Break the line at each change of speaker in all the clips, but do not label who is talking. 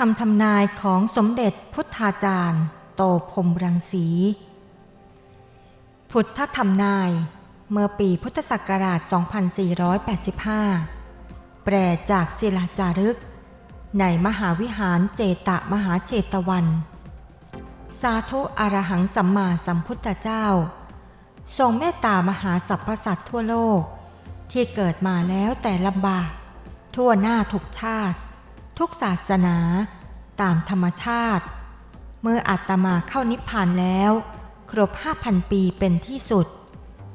คำทำนายของสมเด็จพุทธาจารย์ โตพรมรังสี พุทธทำนาย เมื่อปีพุทธศักราช 2485 แปลจากศิลาจารึก ในมหาวิหารเจตะมหาเชตวัน สาธุอรหังสัมมาสัมพุทธเจ้า ทรงเมตตามหาสรรพสัตว์ทั่วโลก ที่เกิดมาแล้วแต่ลำบาก ทั่วหน้าทุกชาติ ทุกศาสนา ตามธรรมชาติ เมื่ออาตมาเข้านิพพานแล้ว ครบ 5,000 ปีเป็นที่สุด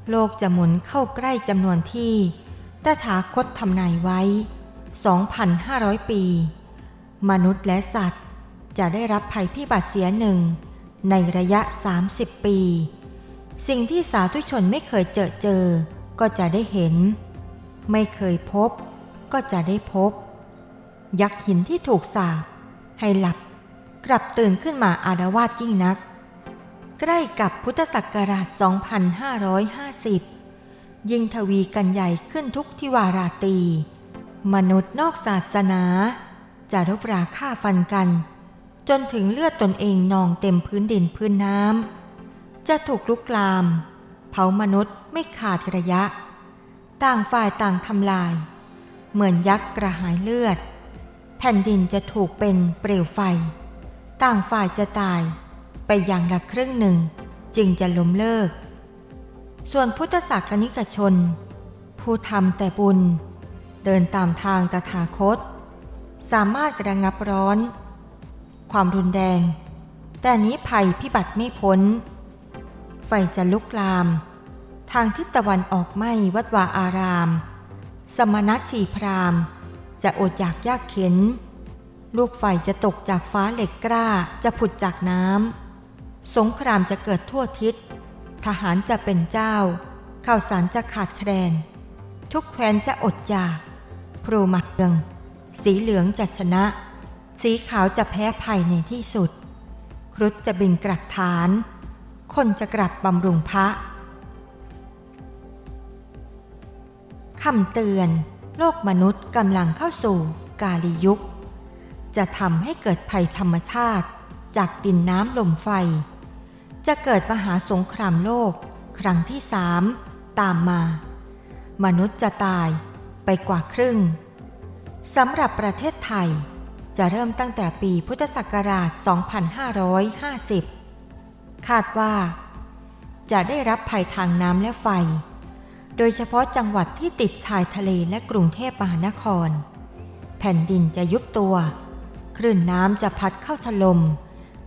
โลกจะหมุนเข้าใกล้จำนวนที่ตถาคตทำนายไว้ 2,500 ปี มนุษย์และสัตว์จะได้รับภัยพิบัติเสียหนึ่ง ในระยะ 30 ปี สิ่งที่สาธุชนไม่เคยเจอเจอ ก็จะได้เห็น ไม่เคยพบ ก็จะได้พบ ยักษ์หินที่ถูกสาปให้หลับกลับตื่นขึ้นมาอารวาสยิ่งนัก ใกล้กับพุทธศักราช 2550 ยิ่งทวีกันใหญ่ขึ้นทุกทิวาราตี มนุษย์นอกศาสนาจะรบราฆ่าฟันกัน จนถึงเลือดตนเองนองเต็มพื้นดินพื้นน้ำจะถูกลุกลาม เผามนุษย์ไม่ขาดระยะ ต่างฝ่ายต่างทำลาย เหมือนยักษ์กระหายเลือด แผ่นดินจะถูกเป็นเปลวไฟ ต่างฝ่ายจะตายไปอย่างละครึ่งหนึ่งจึงจะล้มเลิก ส่วนพุทธศาสนิกชน ผู้ทำแต่บุญ เดินตามทางตถาคต สามารถระงับร้อน ความรุนแรง แต่นี้ภัยพิบัติไม่พ้น ไฟจะลุกลาม ทางทิศตะวันออกไหม้วัดวาอาราม สมณชีพราม จะอดอยากยากเข็น ลูกไฟจะตกจากฟ้าเหล็กกล้าจะผุดจากน้ำสงครามจะเกิดทั่วทิศ ทหารจะเป็นเจ้าข้าวสารจะขาดแคลน ทุกแคว้นจะอดอยากพรูหมักเมืองสีเหลืองจะชนะ สีขาวจะแพ้ภัยในที่สุด ครุฑจะบินกลับฐาน คนจะกลับบำรุงพระคำเตือน โลกมนุษย์กำลังเข้าสู่กาลียุค จะทำให้เกิดภัยธรรมชาติ จากดินน้ำลมไฟ จะเกิดมหาสงครามโลก ครั้งที่สามตามมา มนุษย์จะตายไปกว่าครึ่งสำหรับประเทศไทย จะเริ่มตั้งแต่ปีพุทธศักราช 2550 คาดว่า จะได้รับภัยทางน้ำและไฟ โดยเฉพาะจังหวัดที่ติดชายทะเลและกรุงเทพมหานคร แผ่นดินจะยุบตัว คลื่นน้ำจะพัดเข้าถลม่ม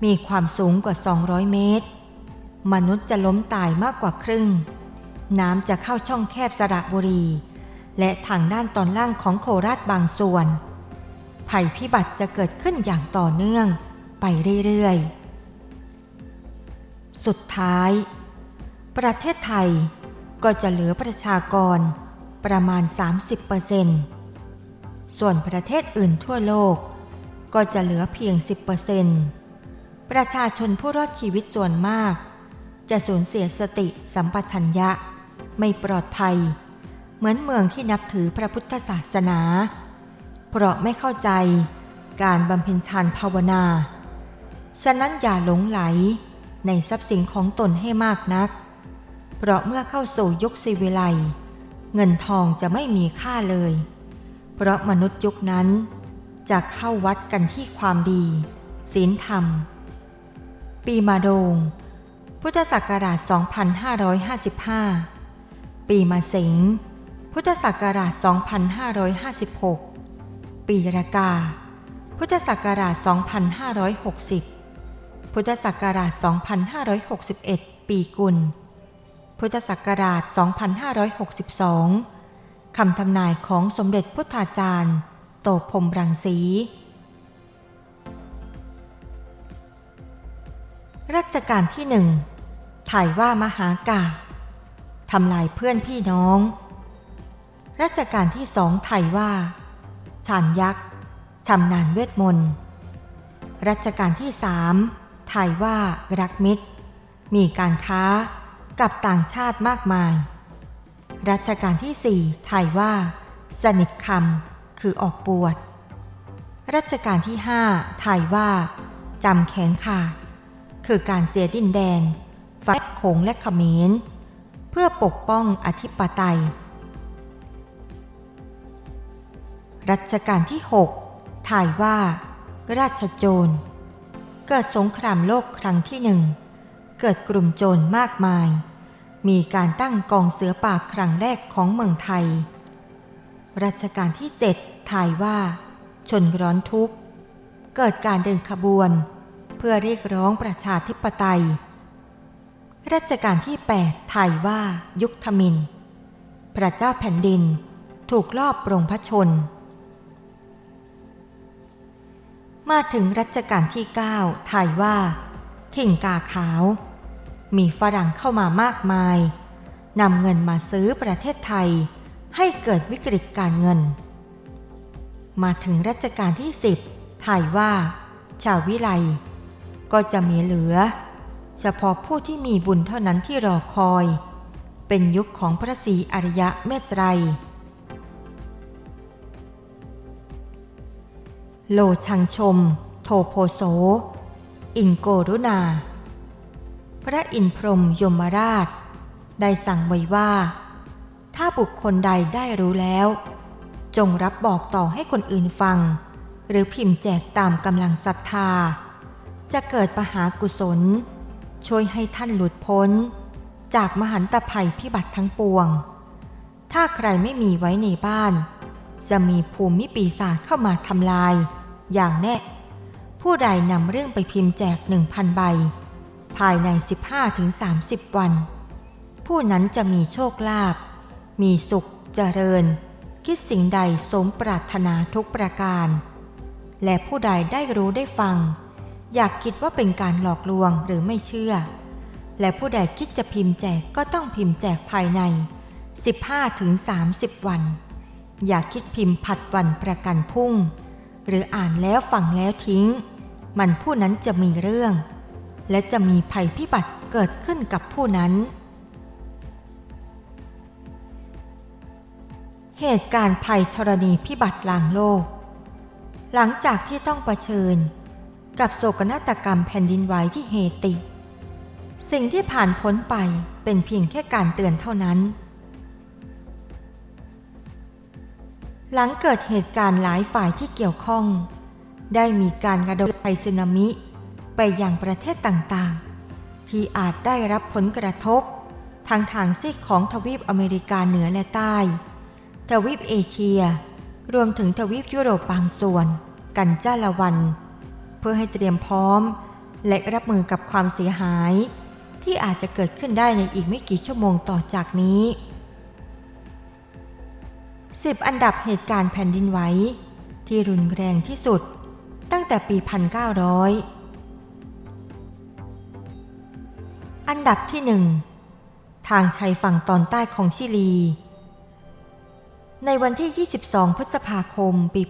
มีความสูงกว่า 200 เมตร มนุษย์จะล้มตายมากกว่าครึ่ง น้ำจะเข้าช่องแคบสระบุรี และทางด้านตอนล่างของโคราชบางส่วน ภัยพิบัติจะเกิดขึ้นอย่างต่อเนื่อง ไปเรื่อยๆ สุดท้าย ประเทศไทย ก็จะเหลือประชากรประมาณ 30%ส่วนประเทศอื่นทั่วโลก ก็จะเหลือเพียง 10%ประชาชนผู้รอดชีวิตส่วนมาก จะสูญเสียสติสัมปชัญญะ ไม่ปลอดภัย เหมือนเมืองที่นับถือพระพุทธศาสนา เพราะไม่เข้าใจการบำเพ็ญฌานภาวนา ฉะนั้นอย่าหลงไหลในทรัพย์สินของตนให้มากนัก เพราะเมื่อเข้าสู่ยุคสิวิไลเงินทองจะไม่มีค่าเลย เพราะมนุษย์ยุคนั้น จะเข้าวัดกันที่ความดี ศีลธรรม ปีมาโดง พุทธศักราช 2555 ปีมาเสงพุทธศักราช 2556 ปีรากา พุทธศักราช 2560 พุทธศักราช 2561 ปีกุล พุทธศักราช 2562 คำทำนายของสมเด็จพุทธาจารย์ โตพรมรังสี รัชกาลที่หนึ่ง ถ่ายว่ามหากาทำลายเพื่อนพี่น้อง รัชกาลที่สองถ่ายว่าชานยักษ์ชำนาญเวทมนต์ รัชกาลที่สามถ่ายว่ารักมิตร มีการค้า กับต่างชาติมากมาย รัชกาลที่สี่ถ่ายว่า สนิทคำคือออกปวดรัชกาลที่ห้าถ่ายว่าจำแขนขาดคือการเสียดินแดนฝ่ายโขงและเขมร เพื่อปกป้องอธิปไตย รัชกาลที่ 6 ถ่ายว่า ราชโจร เกิดสงครามโลกครั้งที่หนึ่ง เกิดกลุ่มโจรมากมาย มีการตั้งกองเสือป่าครั้งแรกของเมืองไทย รัชกาลที่7ถ่ายว่า ชนร้อนทุกข์ เกิดการเดินขบวน เพื่อเรียกร้องประชาธิปไตย รัชกาลที่8ถ่ายว่ายุคทมิน พระเจ้าแผ่นดินถูกลอบปรงพระชน มาถึงรัชกาลที่ 9 ถ่ายว่า ถิ่งกาขาว มีฝรั่งเข้ามามากมายนำเงินมาซื้อประเทศไทยให้เกิดวิกฤตการเงิน มาถึงรัชกาลที่ 10ถ่ายว่า ชาววิไลก็จะมีเหลือ เฉพาะผู้ที่มีบุญเท่านั้นที่รอคอย เป็นยุคของพระศรีอริยะเมตไตร โลชังชม โทโพโส อินโกรุณา พระอินพรหมยมราช ได้สั่งไว้ว่า ถ้าบุคคลใดได้รู้แล้ว จงรับบอกต่อให้คนอื่นฟัง หรือพิมพ์แจกตามกำลังศรัทธา จะเกิดปหากุศล ช่วยให้ท่านหลุดพ้น จากมหันตภัยพิบัติทั้งปวง ถ้าใครไม่มีไว้ในบ้าน จะมีภูมิปีศาจเข้ามาทำลาย อย่างแน่ ผู้ใดนำเรื่องไปพิมพ์แจกหนึ่งพันใบ ภายใน 15-30 วัน ผู้นั้นจะมีโชคลาภมีสุขเจริญ คิดสิ่งใดสมปรารถนาทุกประการ และผู้ใดได้รู้ได้ฟัง อยากคิดว่าเป็นการหลอกลวงหรือไม่เชื่อ และผู้ใดคิดจะพิมพ์แจกก็ต้องพิมพ์แจกภายใน 15-30 วัน อย่าคิดพิมพ์ผัดวันประกันพุ่ง หรืออ่านแล้วฟังแล้วทิ้ง มันผู้นั้นจะมีเรื่อง และจะมีภัยพิบัติเกิดขึ้นกับผู้นั้น เหตุการณ์ภัยธรณีพิบัติลางโลก หลังจากที่ต้องเผชิญ กับโศกนาฏกรรมแผ่นดินไหวที่เฮติ สิ่งที่ผ่านพ้นไปเป็นเพียงแค่การเตือนเท่านั้นหลังเกิดเหตุการณ์หลายฝ่ายที่เกี่ยวข้อง ได้มีการกระโดดภัยสึนามิไปยังประเทศต่างๆ ที่อาจได้รับผลกระทบทางทางซีกของทวีปอเมริกาเหนือและใต้ ทวีปเอเชีย รวมถึงทวีปยุโรปบางส่วน กันจ้าละวัน เพื่อให้เตรียมพร้อม และรับมือกับความเสียหาย ที่อาจจะเกิดขึ้นได้ในอีกไม่กี่ชั่วโมงต่อจากนี้ 10 อันดับเหตุการณ์แผ่นดินไหวที่รุนแรงที่สุด งแต่ปี 1900 อันดับที่หนึ่งทางชายฝั่งตอนใต้ของชิลี ในวันที่ 22 พฤษภาคม ปี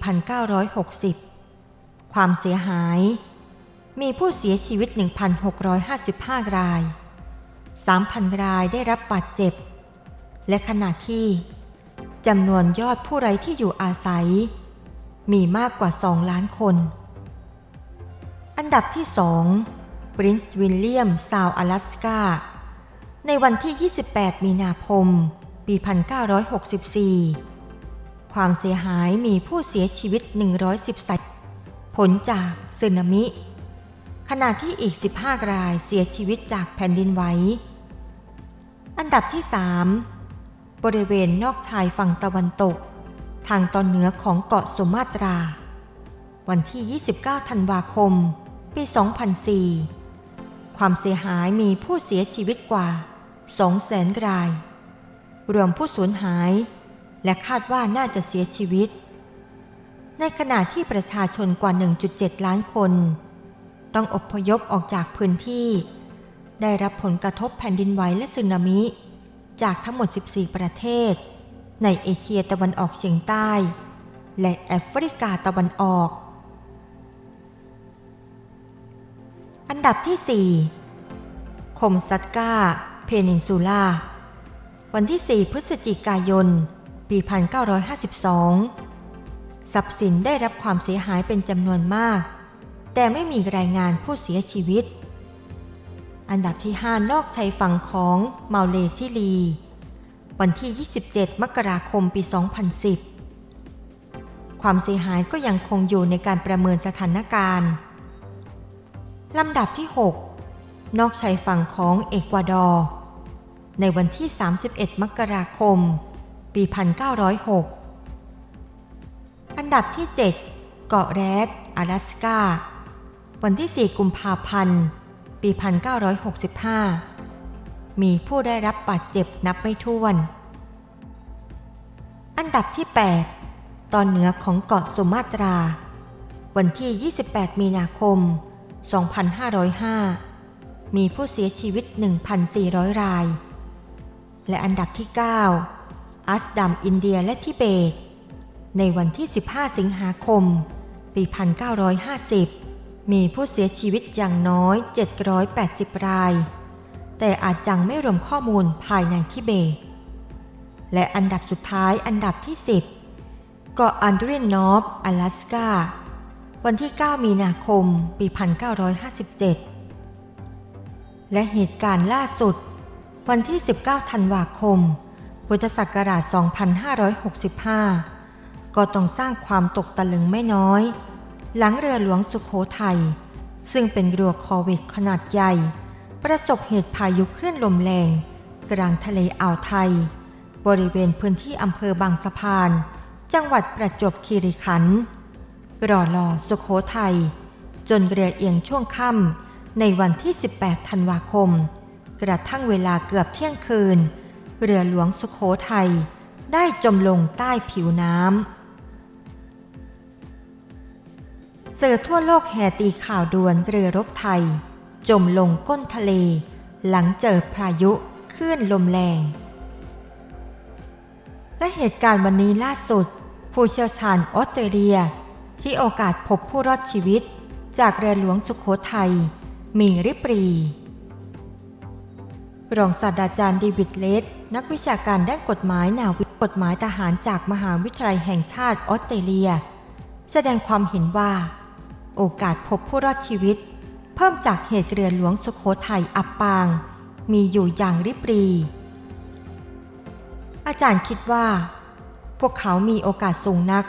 1960 ความเสียหาย มีผู้เสียชีวิต 1,655 ราย 3,000 รายได้รับบาดเจ็บ และขณะที่จำนวนยอดผู้ไร้ที่อยู่อาศัย มีมากกว่า 2 ล้านคน อันดับที่2ปรินซ์วิลเลียมซาวอลาสกาในวันที่ 28 มีนาคม ปี 1964 ความเสียหายมีผู้เสียชีวิต 110สัตว์ผลจากสึนามิ ขณะที่อีก 15 รายเสียชีวิตจากแผ่นดินไหว อันดับที่ 3 บริเวณนอกชายฝั่งตะวันตก ทางตอนเหนือของเกาะสุมาตรา วันที่ 29 ธันวาคม ปี 2004 ความเสียหายมีผู้เสียชีวิตกว่า 200,000ราย รวมผู้สูญหาย และคาดว่าน่าจะเสียชีวิต ในขณะที่ประชาชนกว่า 1.7 ล้านคน ต้องอพยพออกจากพื้นที่ ได้รับผลกระทบแผ่นดินไหวและสึนามิ จากทั้งหมด 14 ประเทศ ในเอเชียตะวันออกเฉียงใต้ และแอฟริกาตะวันออก อันดับที่ 4 คมซัตกาเพนินซูล่า วันที่ 4 พฤศจิกายน ปี 1952 ทรัพย์สินได้รับความเสียหายเป็นจำนวนมาก แต่ไม่มีรายงานผู้เสียชีวิต อันดับที่ 5 นอกชายฝั่งของเมาเลซิลี วันที่ 27 มกราคม ปี 2010 ความเสียหายก็ยังคงอยู่ในการประเมินสถานการณ์ ลำดับที่ 6 นอกชายฝั่งของเอกวาดอร์ ในวันที่ 31 มกราคม ปี 1906 อันดับที่ 7 เกาะแรด阿拉สกาวันที่ 4 กุมภาพันธ์ ปี 1965 มีผู้ได้รับบาดเจ็บนับไม่ถ้วน อันดับที่ 8 ตอนเหนือของเกาะสุมาตรา วันที่ 28 มีนาคม 2505 มีผู้เสียชีวิต 1,400 ราย และอันดับที่ 9 อัสดัมอินเดียและทิเบต ในวันที่ 15 สิงหาคม ปี 1950 มีผู้เสียชีวิตอย่างน้อย 780 ราย แต่อาจจังไม่รวมข้อมูลภายในทิเบต และอันดับสุดท้ายอันดับที่ 10 เกาะอันเดรนนอฟ阿拉สกา วันที่ 9 มีนาคม ปี 1957 และเหตุการณ์ล่าสุด วันที่ 19 ธันวาคม พุทธศักราช 2565 ก็ต้องสร้างความตกตะลึงไม่น้อย หลังเรือหลวงสุขโขทัย ซึ่งเป็นเรือคอเวตขนาดใหญ่ ประสบเหตุพายุคลื่นลมแรง กลางทะเลอ่าวไทย บริเวณพื้นที่อำเภอบางสะพาน จังหวัดประจวบคีรีขันธ์ รอรอสุขโขทัย จนเรือเอียงช่วงค่ำในวันที่ 18 ธันวาคม กระทั่งเวลาเกือบเที่ยงคืน เรือหลวงสุขโขทัย ได้จมลงใต้ผิวน้ำสื่อทั่วโลกแห่ตีข่าวด่วนเรือรบไทย จมลงก้นทะเล หลังเจอพายุคลื่นลมแรงและเหตุการณ์วันนี้ล่าสุด ผู้เชี่ยวชาญออสเตรเลีย ที่โอกาสพบผู้รอดชีวิต จากเรือหลวงสุขโขทัย มีริบรี รองศาสตราจารย์เดวิดเลสนักวิชาการด้านกฎหมายนาวิกฎหมายทหารจากมหาวิทยาลัยแห่งชาติออสเตรเลีย แสดงความเห็นว่า โอกาสพบผู้รอดชีวิต เพิ่มจากเหตุเรือหลวงสุขโขทัยอับปาง มีอยู่อย่างริบรีอาจารย์คิดว่า พวกเขามีโอกาสสูงนัก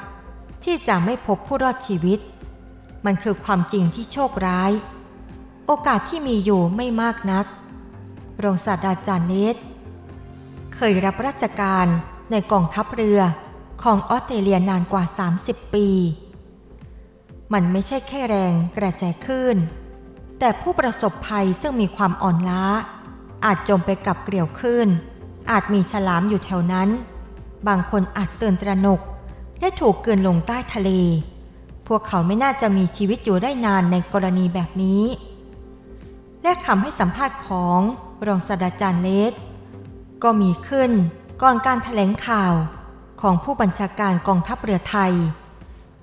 ที่จะไม่พบผู้รอดชีวิต มันคือความจริงที่โชคร้าย โอกาสที่มีอยู่ไม่มากนัก รองศาสตราจารย์เนตเคยรับราชการในกองทัพเรือของออสเตรเลียนานกว่า 30 ปี มันไม่ใช่แค่แรงกระแสคลื่น แต่ผู้ประสบภัยซึ่งมีความอ่อนล้า อาจจมไปกับเกลียวคลื่น อาจมีฉลามอยู่แถวนั้น บางคนอาจตื่นตระหนก และถูกเกินลงใต้ทะเล พวกเขาไม่น่าจะมีชีวิตอยู่ได้นานในกรณีแบบนี้ และคำให้สัมภาษณ์ของรองศาสตราจารย์เลสก็มีขึ้นก่อนการถแถลงข่าวของผู้บัญชาการกองทัพเรือไทย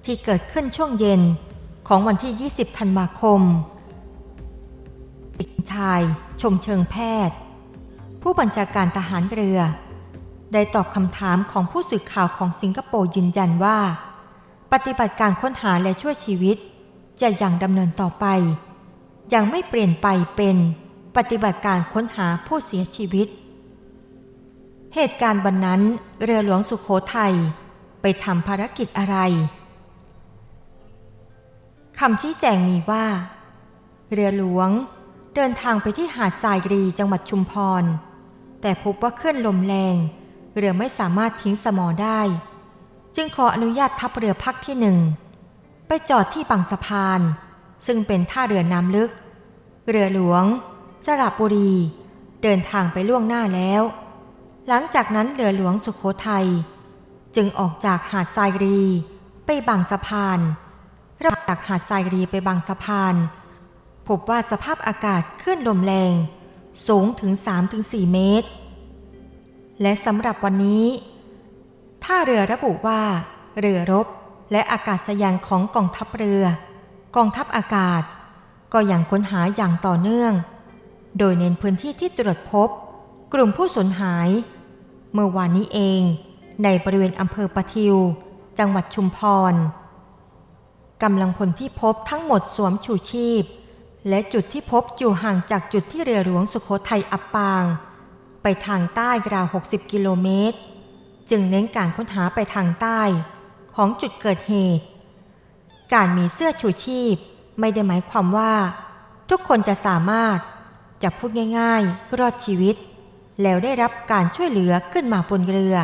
ที่เกิดขึ้นช่วงเย็นของวันที่ 20 ธันวาคมเด็กชาย ชมเชิงแพทย์ ผู้บัญชาการทหารเรือ ได้ตอบคำถามของผู้สื่อข่าวของสิงคโปร์ยืนยันว่า ปฏิบัติการค้นหาและช่วยชีวิต จะยังดำเนินต่อไป ยังไม่เปลี่ยนไปเป็นปฏิบัติการค้นหาผู้เสียชีวิต เหตุการณ์วันนั้นเรือหลวงสุขโขทัยไปทำภารกิจอะไรคำชี้แจงมีว่า เรือหลวงเดินทางไปที่หาดทรายรีจังหวัดชุมพร แต่พบว่าคลื่นลมแรง เรือไม่สามารถทิ้งสมอได้ จึงขออนุญาตทัพเรือพักที่หนึ่ง ไปจอดที่บางสะพาน ซึ่งเป็นท่าเรือน้ำลึก เรือหลวง สระบุรี เดินทางไปล่วงหน้าแล้ว หลังจากนั้นเรือหลวงสุขโขทัยจึงออกจากหาดทรายรีไปบางสะพานระหว่างจากหาดทรายรีไปบางสะพานพบว่าสภาพอากาศคลื่นลมแรง สูงถึง 3-4 เมตร และสำหรับวันนี้ท่าเรือระบุว่า เรือรบและอากาศยานของกองทัพเรือ กองทัพอากาศ ก็ยังค้นหาอย่างต่อเนื่อง โดยเน้นพื้นที่ที่ตรวจพบ กลุ่มผู้สูญหาย เมื่อวานนี้เอง ในบริเวณอำเภอปะทิว จังหวัดชุมพรกำลังพลที่พบทั้งหมดสวมชูชีพ และจุดที่พบอยู่ห่างจากจุดที่เรือหลวงสุโขทัยอับปาง ไปทางใต้ราว 60 กิโลเมตร จึงเน้นการค้นหาไปทางใต้ ของจุดเกิดเหตุ การมีเสื้อชูชีพไม่ได้หมายความว่า ทุกคนจะสามารถจะพูดง่ายๆรอดชีวิต แล้วได้รับการช่วยเหลือขึ้นมาบนเรือ